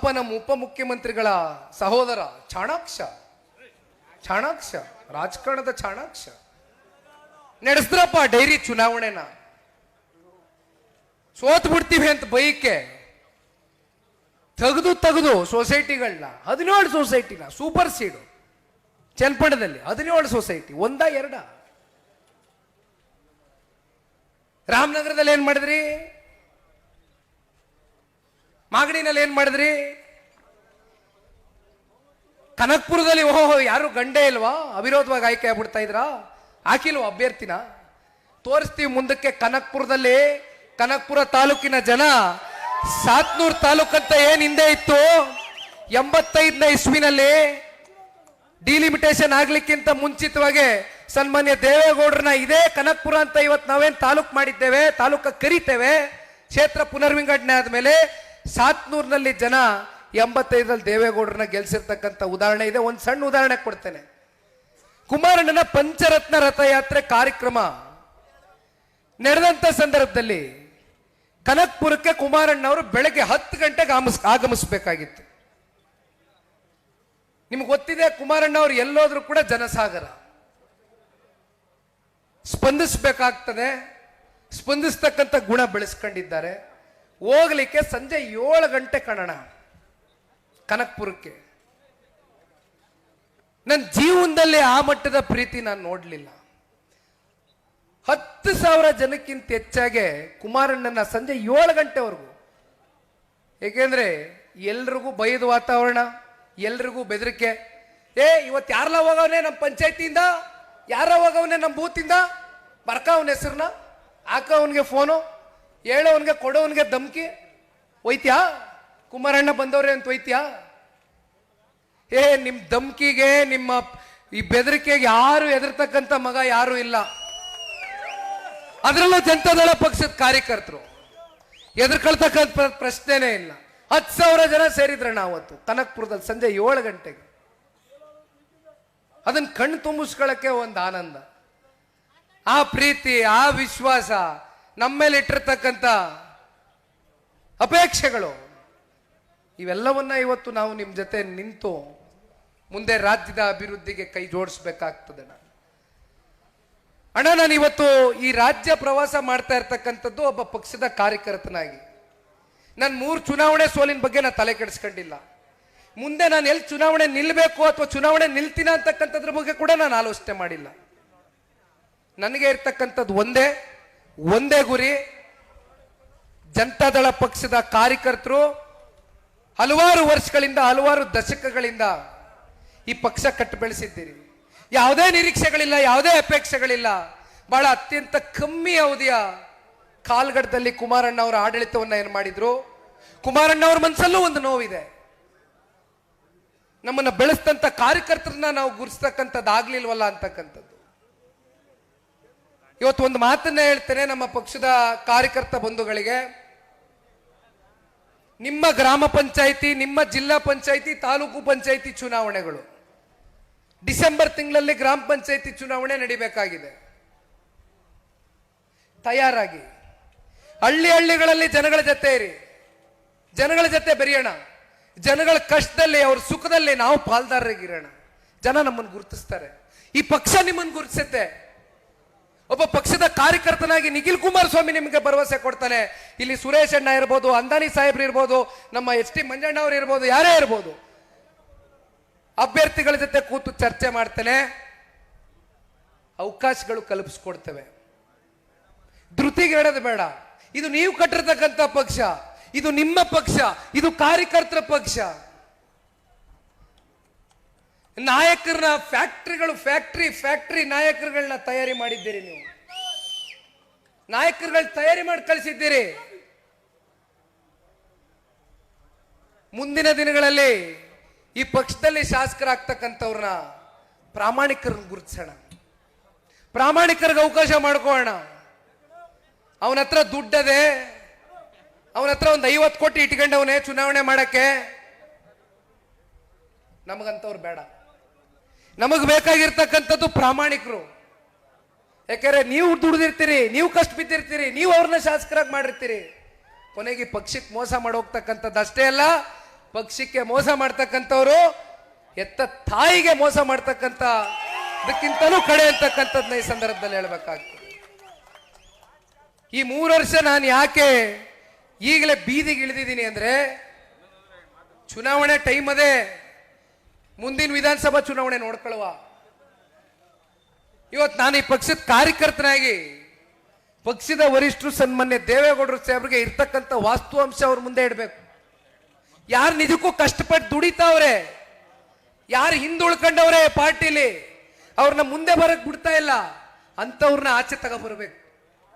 ಪಾಪ ನಮ್ಮ ಉಪಮುಖ್ಯಮಂತ್ರಿಗಳ ಸಹೋದರ ಚಾಣಾಕ್ಷ. ಚಾಣಾಕ್ಷ, ರಾಜಕಾರಣದ ಚಾಣಾಕ್ಷ. ನಡೆಸಿದ್ರಪ್ಪ ಡೈರಿ ಚುನಾವಣೆನ. ಸೋತ್ ಬಿಡ್ತೀವಿ ಅಂತ ಬೈಕೆ. ತೆಗೆದು ತೆಗೆದು ಸೊಸೈಟಿಗಳನ್ನ ಹದಿನೇಳು ಸೊಸೈಟಿನ, ಸೂಪರ್ ಸೀಡು ಚನ್ನಪಟ್ಟಣದಲ್ಲಿ ಹದಿನೇಳು ಸೊಸೈಟಿ, ಒಂದ ಎರಡ. ರಾಮನಗರದಲ್ಲಿ ಏನ್ ಮಾಡಿದ್ರಿ? ಮಾಗಡಿನಲ್ಲಿ ಏನ್ ಮಾಡಿದ್ರಿ? ಕನಕ್ಪುರದಲ್ಲಿ, ಓಹೋ ಯಾರು ಗಂಡೇ ಇಲ್ವಾ? ಅವಿರೋಧವಾಗಿ ಆಯ್ಕೆ ಆಗ್ಬಿಡ್ತಾ ಇದ್ರಾ? ಹಾಕಿಲ್ವ ಅಭ್ಯರ್ಥಿನ? ತೋರಿಸ್ತೀವಿ ಮುಂದಕ್ಕೆ ಕನಕ್ಪುರದಲ್ಲಿ. ಕನಕ್ಪುರ ತಾಲೂಕಿನ ಜನ, ಸಾತ್ನೂರ್ ತಾಲೂಕಂತ ಏನ್ ಹಿಂದೆ ಇತ್ತು? ಎಂಬತ್ತೈದನೇ ಇಸ್ವಿನಲ್ಲಿ ಡಿಲಿಮಿಟೇಷನ್ ಆಗ್ಲಿಕ್ಕಿಂತ ಮುಂಚಿತವಾಗಿ ಸನ್ಮಾನ್ಯ ದೇವೇಗೌಡರನ್ನ ಇದೇ ಕನಕ್ಪುರ ಅಂತ ಇವತ್ತು ನಾವೇನ್ ತಾಲೂಕ್ ಮಾಡಿದ್ದೇವೆ, ತಾಲೂಕ ಕರಿತೇವೆ, ಕ್ಷೇತ್ರ ಪುನರ್ವಿಂಗಡಣೆ ಆದ್ಮೇಲೆ ಸಾತ್ನೂರ್ನಲ್ಲಿ ಜನ ಎಂಬತ್ತೈದರಲ್ಲಿ ದೇವೇಗೌಡರನ್ನ ಗೆಲ್ಸಿರ್ತಕ್ಕಂಥ ಉದಾಹರಣೆ ಇದೆ. ಒಂದು ಸಣ್ಣ ಉದಾಹರಣೆ ಕೊಡ್ತೇನೆ. ಕುಮಾರಣ್ಣನ ಪಂಚರತ್ನ ರಥಯಾತ್ರೆ ಕಾರ್ಯಕ್ರಮ ನಡೆದಂಥ ಸಂದರ್ಭದಲ್ಲಿ ಕನಕ್ಪುರಕ್ಕೆ ಕುಮಾರಣ್ಣವರು ಬೆಳಗ್ಗೆ ಹತ್ತು ಗಂಟೆಗೆ ಆಗಮಿಸ್, ಆಗಮಿಸಬೇಕಾಗಿತ್ತು. ನಿಮ್ಗೆ ಗೊತ್ತಿದೆ, ಕುಮಾರಣ್ಣವ್ರು ಎಲ್ಲೋದ್ರೂ ಕೂಡ ಜನಸಾಗರ. ಸ್ಪಂದಿಸಬೇಕಾಗ್ತದೆ. ಸ್ಪಂದಿಸ್ತಕ್ಕಂಥ ಗುಣ ಬೆಳೆಸ್ಕೊಂಡಿದ್ದಾರೆ. ಹೋಗ್ಲಿಕ್ಕೆ ಸಂಜೆ ಏಳು ಗಂಟೆ ಕಣಣ ಕನಕ್ಪುರಕ್ಕೆ. ನನ್ನ ಜೀವನದಲ್ಲಿ ಆ ಮಟ್ಟದ ಪ್ರೀತಿ ನಾನು ನೋಡಲಿಲ್ಲ. ಹತ್ತು ಸಾವಿರ ಜನಕ್ಕಿಂತ ಹೆಚ್ಚಾಗೆ ಕುಮಾರಣ್ಣನ ಸಂಜೆ ಏಳು ಗಂಟೆವರೆಗೂ. ಏಕೆಂದ್ರೆ ಎಲ್ರಿಗೂ ಭಯದ ವಾತಾವರಣ, ಎಲ್ರಿಗೂ ಬೆದರಿಕೆ. ಏ ಇವತ್ತು ಯಾರಲ್ಲ ಹೋಗವನೆ ನಮ್ಮ ಪಂಚಾಯತಿಯಿಂದ? ಯಾರ ಹೋಗವನೆ ನಮ್ಮ ಬೂತಿಂದ? ಬರ್ಕ ಅವನ ಹೆಸರನ್ನ? ಹಾಕ ಅವನಿಗೆ ಫೋನು? ಹೇಳೋವನ್ಗೆ ಕೊಡೋವನ್ಗೆ ಧಮ್ಕಿ? ಒಯ್ತ್ಯಾ ಕುಮಾರಣ್ಣ ಬಂದವ್ರೆ ಅಂತ ಒಯ್ತ್ಯಾ ಏ ನಿಮ್ಮ ಧಮ್ಕಿಗೆ, ನಿಮ್ಮ ಈ ಬೆದರಿಕೆಗೆ ಯಾರು ಎದುರ್ತಕ್ಕಂಥ ಮಗ ಯಾರು ಇಲ್ಲ. ಅದರಲ್ಲೂ ಜನತಾದಳ ಪಕ್ಷದ ಕಾರ್ಯಕರ್ತರು. ಎದುರ್ಕೊಳ್ತಕ್ಕಂಥ ಪ್ರ- ಪ್ರಶ್ನೆನೇ ಇಲ್ಲ. ಹತ್ತು ಸಾವಿರ ಜನ ಸೇರಿದ್ರಣ್ಣ ಅವತ್ತು ಕನಕ್ಪುರದಲ್ಲಿ ಸಂಜೆ ಏಳು ಗಂಟೆಗೆ. ಅದನ್ನ ಕಣ್ಣು ತುಂಬಿಸ್ಕೊಳ್ಳೋಕ್ಕೆ ಒಂದು ಆನಂದ. ಆ ಪ್ರೀತಿ, ಆ ವಿಶ್ವಾಸ ನಮ್ಮ ಮೇಲೆ ಇಟ್ಟಿರ್ತಕ್ಕಂಥ ಅಪೇಕ್ಷೆಗಳು, ಇವೆಲ್ಲವನ್ನ ಇವತ್ತು ನಾವು ನಿಮ್ಮ ಜೊತೆ ನಿಂತು ಮುಂದೆ ರಾಜ್ಯದ ಅಭಿವೃದ್ಧಿಗೆ ಕೈ ಜೋಡಿಸ್ಬೇಕಾಗ್ತದೆ ನಾನು. ಅಣ್ಣ, ನಾನು ಇವತ್ತು ಈ ರಾಜ್ಯ ಪ್ರವಾಸ ಮಾಡ್ತಾ ಇರ್ತಕ್ಕಂಥದ್ದು ಒಬ್ಬ ಪಕ್ಷದ ಕಾರ್ಯಕರ್ತನಾಗಿ. ನಾನು ಮೂರು ಚುನಾವಣೆ ಸೋಲಿನ ಬಗ್ಗೆ ನಾನು ತಲೆ ಕೆಡಿಸ್ಕೊಂಡಿಲ್ಲ. ಮುಂದೆ ನಾನು ಎಲ್ಲಿ ಚುನಾವಣೆ ನಿಲ್ಲಬೇಕು ಅಥವಾ ಚುನಾವಣೆ ನಿಲ್ತೀನ ಅಂತಕ್ಕಂಥದ್ರ ಬಗ್ಗೆ ಕೂಡ ನಾನು ಆಲೋಚನೆ ಮಾಡಿಲ್ಲ. ನನಗೆ ಇರ್ತಕ್ಕಂಥದ್ದು ಒಂದೇ ಒಂದೇ ಗುರಿ, ಜನತಾದಳ ಪಕ್ಷದ ಕಾರ್ಯಕರ್ತರು ಹಲವಾರು ವರ್ಷಗಳಿಂದ, ಹಲವಾರು ದಶಕಗಳಿಂದ ಈ ಪಕ್ಷ ಕಟ್ಟು ಬೆಳೆಸಿದ್ದೀರಿ ಯಾವುದೇ ನಿರೀಕ್ಷೆಗಳಿಲ್ಲ, ಯಾವುದೇ ಅಪೇಕ್ಷೆಗಳಿಲ್ಲ. ಬಹಳ ಅತ್ಯಂತ ಕಮ್ಮಿ ಅವಧಿಯ ಕಾಲ್ಗಡದಲ್ಲಿ ಕುಮಾರಣ್ಣ ಅವರ ಆಡಳಿತವನ್ನ ಏನು ಮಾಡಿದ್ರು? ಕುಮಾರಣ್ಣ ಅವ್ರ ಮನಸ್ಸಲ್ಲೂ ಒಂದು ನೋವಿದೆ. ನಮ್ಮನ್ನು ಬೆಳೆಸ್ತಂತ ಕಾರ್ಯಕರ್ತರನ್ನ ನಾವು ಗುರುಸ್ತಕ್ಕಂಥದ್ದು ಆಗ್ಲಿಲ್ವಲ್ಲ ಅಂತಕ್ಕಂಥದ್ದು. ಇವತ್ತು ಒಂದು ಮಾತನ್ನ ಹೇಳ್ತೇನೆ ನಮ್ಮ ಪಕ್ಷದ ಕಾರ್ಯಕರ್ತ ಬಂಧುಗಳಿಗೆ. ನಿಮ್ಮ ಗ್ರಾಮ ಪಂಚಾಯಿತಿ, ನಿಮ್ಮ ಜಿಲ್ಲಾ ಪಂಚಾಯಿತಿ, ತಾಲೂಕು ಪಂಚಾಯಿತಿ ಚುನಾವಣೆಗಳು. ಡಿಸೆಂಬರ್ ತಿಂಗಳಲ್ಲಿ ಗ್ರಾಮ ಪಂಚಾಯಿತಿ ಚುನಾವಣೆ ನಡಿಬೇಕಾಗಿದೆ. ತಯಾರಾಗಿ. ಹಳ್ಳಿ ಹಳ್ಳಿಗಳಲ್ಲಿ ಜನಗಳ ಜೊತೆ ಇರಿ. ಜನಗಳ ಜೊತೆ ಬೆರೆಯೋಣ. ಜನಗಳ ಕಷ್ಟದಲ್ಲಿ ಅವ್ರ ಸುಖದಲ್ಲಿ ನಾವು ಪಾಲ್ದಾರರಾಗಿರೋಣ. ಜನ ನಮ್ಮನ್ನು ಗುರುತಿಸ್ತಾರೆ. ಈ ಪಕ್ಷ ನಿಮ್ಮನ್ನು ಗುರುತಿಸುತ್ತೆ. ಒಬ್ಬ ಪಕ್ಷದ ಕಾರ್ಯಕರ್ತನಾಗಿ ನಿಖಿಲ್ ಕುಮಾರಸ್ವಾಮಿ ನಿಮಗೆ ಭರವಸೆ ಕೊಡ್ತಾನೆ. ಇಲ್ಲಿ ಸುರೇಶ್ ಅಣ್ಣ ಇರ್ಬೋದು, ಅಂದಾನಿ ಸಾಹೇಬ್ರು ಇರ್ಬೋದು, ನಮ್ಮ ಎಚ್ ಟಿ ಮಂಜಣ್ಣ ಅವರು ಇರ್ಬೋದು, ಯಾರೇ ಇರ್ಬೋದು. ಅಭ್ಯರ್ಥಿಗಳ ಜೊತೆ ಕೂತು ಚರ್ಚೆ ಮಾಡ್ತೇನೆ. ಅವಕಾಶಗಳು ಕಲ್ಪಿಸ್ಕೊಡ್ತೇವೆ. ಧೃತಿಗೆ ಹೇಳೋದು ಬೇಡ. ಇದು ನೀವು ಕಟ್ಟಿರ್ತಕ್ಕಂಥ ಪಕ್ಷ. ಇದು ನಿಮ್ಮ ಪಕ್ಷ. ಇದು ಕಾರ್ಯಕರ್ತರ ಪಕ್ಷ. ನಾಯಕರನ್ನ ಫ್ಯಾಕ್ಟ್ರಿಗಳು, ಫ್ಯಾಕ್ಟ್ರಿ ಫ್ಯಾಕ್ಟ್ರಿ ನಾಯಕರುಗಳನ್ನ ತಯಾರಿ ಮಾಡಿದ್ದೀರಿ ನೀವು. ನಾಯಕರುಗಳು ತಯಾರಿ ಮಾಡಿ ಕಳಿಸಿದ್ದೀರಿ. ಮುಂದಿನ ದಿನಗಳಲ್ಲಿ ಈ ಪಕ್ಷದಲ್ಲಿ ಶಾಸಕರಾಗ್ತಕ್ಕಂಥವ್ರನ್ನ ಪ್ರಾಮಾಣಿಕರನ್ನ ಗುರುತಿಸೋಣ. ಪ್ರಾಮಾಣಿಕರಿಗೆ ಅವಕಾಶ ಮಾಡ್ಕೊಳ್ಳೋಣ. ಅವನ ಹತ್ರ ದುಡ್ಡದೆ, ಅವನ ಹತ್ರ ಒಂದು ಐವತ್ತು ಕೋಟಿ ಇಟ್ಕೊಂಡವನೇ ಚುನಾವಣೆ ಮಾಡಕ್ಕೆ ನಮಗಂತವ್ರು ಬೇಡ. ನಮಗ್ ಬೇಕಾಗಿರ್ತಕ್ಕಂಥದ್ದು ಪ್ರಾಮಾಣಿಕರು. ಯಾಕಂದ್ರೆ ನೀವು ದುಡ್ದಿರ್ತೀರಿ, ನೀವು ಕಷ್ಟ ಬಿದ್ದಿರ್ತೀರಿ, ನೀವು ಅವ್ರನ್ನ ಶಾಸಕರಾಗಿ ಮಾಡಿರ್ತೀರಿ. ಕೊನೆಗೆ ಪಕ್ಷಕ್ಕೆ ಮೋಸ ಮಾಡಿ ಹೋಗ್ತಕ್ಕಂಥದ್ದು ಅಷ್ಟೇ ಅಲ್ಲ, ಪಕ್ಷಕ್ಕೆ ಮೋಸ ಮಾಡ್ತಕ್ಕಂಥವ್ರು ಎತ್ತ ತಾಯಿಗೆ ಮೋಸ ಮಾಡ್ತಕ್ಕಂಥ ಇದಕ್ಕಿಂತಲೂ ಕಡೆ ಅಂತಕ್ಕಂಥದ್ದನ್ನ ಈ ಸಂದರ್ಭದಲ್ಲಿ ಹೇಳ್ಬೇಕಾಗ್ತದೆ. ಈ ಮೂರು ವರ್ಷ ನಾನು ಯಾಕೆ ಈಗಲೇ ಬೀದಿಗೆ ಇಳಿದಿದ್ದೀನಿ ಅಂದ್ರೆ, ಚುನಾವಣೆ ಟೈಮ್ ಅದೇ. ಮುಂದಿನ ವಿಧಾನಸಭಾ ಚುನಾವಣೆ ನೋಡ್ಕೊಳ್ಳುವ. ಇವತ್ತು ನಾನು ಈ ಪಕ್ಷದ ಕಾರ್ಯಕರ್ತನಾಗಿ ಪಕ್ಷದ ವರಿಷ್ಠರು ಸನ್ಮಾನ್ಯ ದೇವೇಗೌಡರು ಸಾಹೇಬ್ರಿಗೆ ಇರ್ತಕ್ಕಂಥ ವಾಸ್ತವಾಂಶ ಅವ್ರ ಮುಂದೆ ಇಡಬೇಕು. ಯಾರು ನಿಜಕ್ಕೂ ಕಷ್ಟಪಟ್ಟು ದುಡಿತಾವ್ರೆ, ಯಾರು ಹಿಂದುಳ್ಕೊಂಡವ್ರೆ ಪಾರ್ಟಿಲಿ, ಅವ್ರನ್ನ ಮುಂದೆ ಬರಕ್ ಬಿಡ್ತಾ ಇಲ್ಲ ಅಂತವ್ರನ್ನ ಆಚೆ ತಗೊಬರ್ಬೇಕು